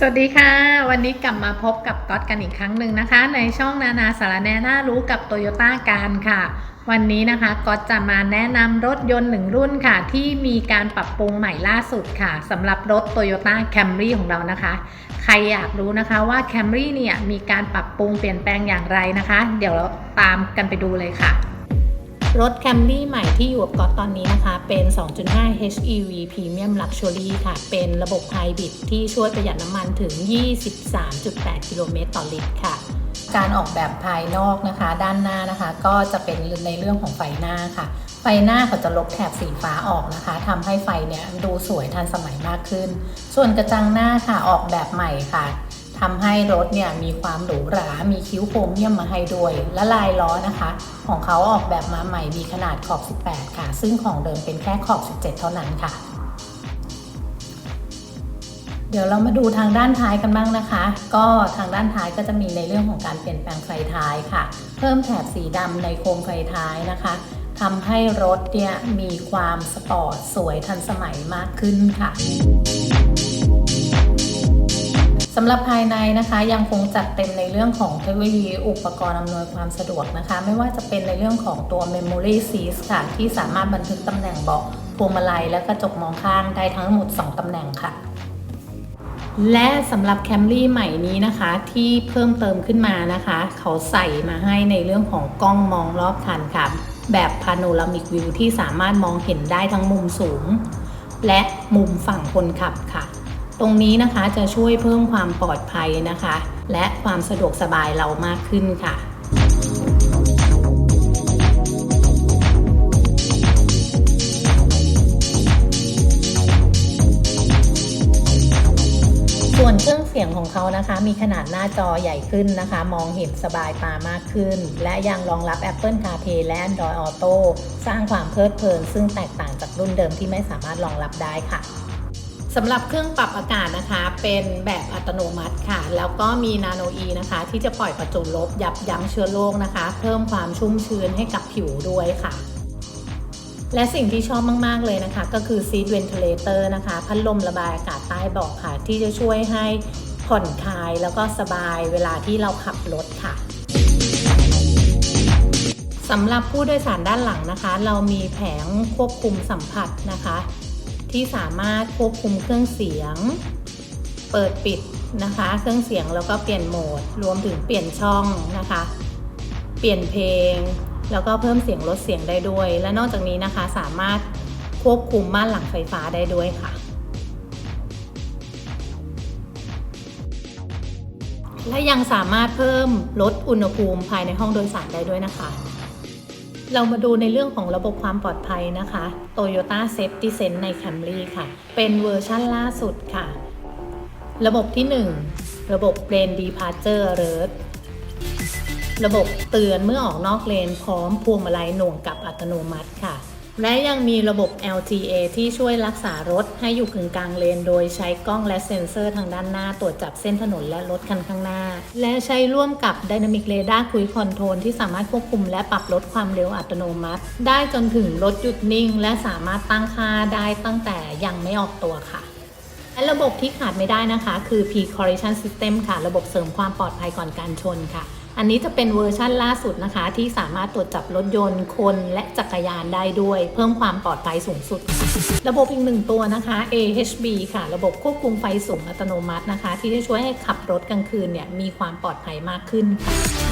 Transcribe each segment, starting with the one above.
สวัสดีค่ะ วันนี้กลับมาพบกับก๊อตกันอีกครั้งหนึ่งนะคะ ในช่องนานาสารแนน่ารู้กับโตโยต้าการค่ะ วันนี้นะคะก๊อตจะมาแนะนำรถยนต์หนึ่งรุ่นค่ะ ที่มีการปรับปรุงใหม่ล่าสุดค่ะสำหรับรถ Toyota Camry ของเรานะคะ ใครอยากรู้นะคะว่า Camry เนี่ยมีการปรับปรุงเปลี่ยนแปลงอย่างไรนะคะ เดี๋ยวเราตามกันไปดูเลยค่ะ รถ Camry ใหม่ที่อยู่กับก๊อตอนนี้นะคะ เป็น 2.5 HEV Premium Luxury ค่ะ เป็นระบบไฮบริดที่ช่วยประหยัดน้ำมันถึง 23.8 กิโลเมตรต่อลิตรค่ะ การออกแบบภายนอกนะคะ ด้านหน้านะคะ ก็จะเป็นในเรื่องของไฟหน้าค่ะ ไฟหน้าเขาจะลบแถบสีฟ้าออกนะคะทำให้ไฟเนี่ยดูสวยทันสมัยมากขึ้น ส่วนกระจังหน้าค่ะออกแบบใหม่ค่ะ ทำให้รถเนี่ยมีความหรูหรา มีคิ้วโครเมียมมาให้ด้วย และลายล้อนะคะ ของเขาออกแบบมาใหม่มีขนาดขอบ 18 ค่ะ ซึ่งของเดิมเป็นแค่ขอบ 17 เท่านั้นค่ะ เดี๋ยวเรามาดูทางด้านท้ายกันบ้างนะคะ ก็ทางด้านท้ายก็จะมีในเรื่องของการเปลี่ยนแปลงไฟท้ายค่ะ เพิ่มแถบสีดำในโคมไฟท้ายนะคะทำให้รถเนี่ยมีความสปอร์ตสวยทันสมัยมากขึ้นค่ะ สำหรับภายในนะคะยังคงจัดเต็มในเรื่องของเทคโนโลยีอุปกรณ์อำนวยความสะดวกนะคะ ไม่ว่าจะเป็นในเรื่องของตัว Memory Seat ค่ะ ที่สามารถบันทึกตำแหน่งเบาะพวงมาลัยและกระจกมองข้างได้ทั้งหมด 2ตำแหน่งค่ะ และสำหรับ Camry ใหม่นี้นะคะที่เพิ่มเติมขึ้นมานะคะ เขาใส่มาให้ในเรื่องของกล้องมองรอบคันค่ะ แบบ Panoramic View ที่สามารถมองเห็นได้ทั้งมุมสูง และมุมฝั่งคนขับค่ะ ตรงนี้นะคะจะช่วยเพิ่มความปลอดภัยนะคะ และความสะดวกสบายเรามากขึ้นค่ะ ส่วนเครื่องเสียงของเขานะคะ มีขนาดหน้าจอใหญ่ขึ้นนะคะ มองเห็นสบายตามากขึ้น และยังรองรับ Apple CarPlay และ Android Auto สร้างความเพลิดเพลิน ซึ่งแตกต่างจากรุ่นเดิมที่ไม่สามารถรองรับได้ค่ะ สำหรับเครื่องปรับอากาศนะคะ เป็นแบบอัตโนมัติค่ะ แล้วก็มีนาโนอีนะคะ ที่จะปล่อยประจุลบยับยั้งเชื้อโรคนะคะ เพิ่มความชุ่มชื้นให้กับผิวด้วยค่ะ และสิ่งที่ชอบมาก ๆ เลยนะคะ ก็คือ Seat Ventilator นะคะ พัดลมระบายอากาศใต้เบาะค่ะ ที่จะช่วยให้ผ่อนคลายแล้วก็สบายเวลาที่เราขับรถค่ะสำหรับผู้โดยสารด้านหลังนะคะ เรามีแผงควบคุมสัมผัสนะคะ ที่สามารถควบคุมเครื่องเสียง เปิดปิดนะคะ เครื่องเสียงแล้วก็เปลี่ยนโหมด รวมถึงเปลี่ยนช่องนะคะ เปลี่ยนเพลง แล้วก็เพิ่มเสียงลดเสียงได้ด้วย และนอกจากนี้นะคะสามารถควบคุมม่านหลังไฟฟ้าได้ด้วยค่ะ และยังสามารถเพิ่มลดอุณหภูมิภายในห้องโดยสารได้ด้วยนะคะ เรามาดูในเรื่องของระบบความปลอดภัยนะคะ Toyota Safety Sense ใน Camry ค่ะ เป็นเวอร์ชั่นล่าสุดค่ะ ระบบที่ 1 ระบบ Lane Departure Alert ระบบเตือนเมื่อออกนอกเลนพร้อมพวงมาลัยหน่วงกับอัตโนมัติค่ะ และยังมีระบบ LTA ที่ช่วยรักษารถให้อยู่กึ่งกลางเลน โดยใช้กล้องและเซ็นเซอร์ทางด้านหน้า ตรวจจับเส้นถนนและรถคันข้างหน้า และใช้ร่วมกับ Dynamic Radar Cruise Control ที่สามารถควบคุมและปรับลดความเร็วอัตโนมัติ ได้จนถึงรถหยุดนิ่ง และสามารถตั้งค่าได้ตั้งแต่ยังไม่ออกตัวค่ะและระบบที่ขาดไม่ได้นะคะ คือ P-Collision System ค่ะ ระบบเสริมความปลอดภัยก่อนการชนค่ะ อันนี้จะเป็นเวอร์ชั่นล่าสุดนะคะ ที่สามารถตรวจจับรถยนต์คนและจักรยานได้ด้วย เพิ่มความปลอดภัยสูงสุด ระบบอีกหนึ่งตัวนะคะ AHB ค่ะ ระบบควบคุมไฟสูงอัตโนมัตินะคะ ที่จะช่วยให้ขับรถกลางคืนเนี่ยมีความปลอดภัยมากขึ้น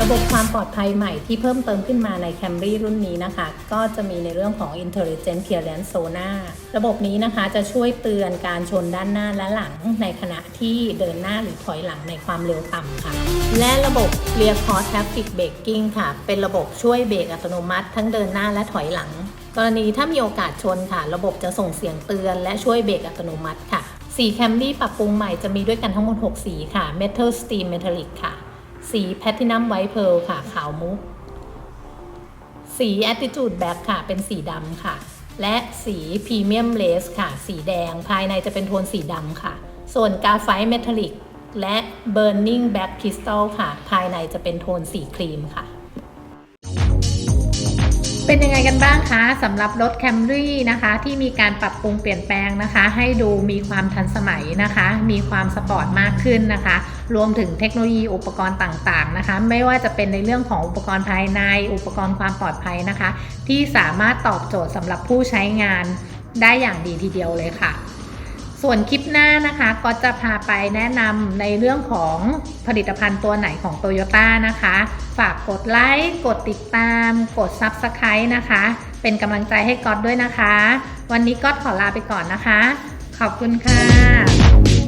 ระบบความปลอดภัยใหม่ที่เพิ่มเติมขึ้นมาใน Camry รุ่นนี้นะคะ ก็จะมีในเรื่องของ Intelligent Clearance Sonar ระบบนี้นะคะจะช่วยเตือนการชนด้านหน้าและหลังในขณะที่เดินหน้าหรือถอยหลังในความเร็วต่ำค่ะ และระบบ Rear Cross Traffic Braking ค่ะ เป็นระบบช่วยเบรกอัตโนมัติ ทั้งเดินหน้าและถอยหลัง กรณีถ้ามีโอกาสชนค่ะ ระบบจะส่งเสียงเตือนและช่วยเบรกอัตโนมัติค่ะ สีแคมรี่ปรับปรุงใหม่จะมีด้วยกันทั้งหมด 6 สีค่ะ Metal Steam Metallic ค่ะ สี Platinum White Pearl ค่ะ ขาวมุก สี Attitude Black ค่ะ เป็นสีดำค่ะ และสี Premium Lace ค่ะ สีแดง ภายในจะเป็นโทนสีดำค่ะ ส่วน Graphite Metallic และ Burning Black Crystal ค่ะ ภายในจะเป็นโทนสีครีมค่ะ เป็นยังไงกันบ้างคะสำหรับรถ Camry นะคะ ที่มีการปรับปรุงเปลี่ยนแปลงนะคะ ให้ดูมีความทันสมัยนะคะ มีความสปอร์ตมากขึ้นนะคะ รวมถึงเทคโนโลยีอุปกรณ์ต่างๆนะคะ ไม่ว่าจะเป็นในเรื่องของอุปกรณ์ภายใน อุปกรณ์ความปลอดภัยนะคะ ที่สามารถตอบโจทย์สำหรับผู้ใช้งานได้อย่างดีทีเดียวเลยค่ะ ส่วนคลิป หน้านะคะก็จะพาไปแนะนำในเรื่องของผลิตภัณฑ์ตัวไหนของโตโยต้านะคะ ฝากกดไลค์ กดติดตาม กด Subscribe นะคะ เป็นกำลังใจให้ก๊อตด้วยนะคะ วันนี้ก๊อตขอลาไปก่อนนะคะ ขอบคุณค่ะ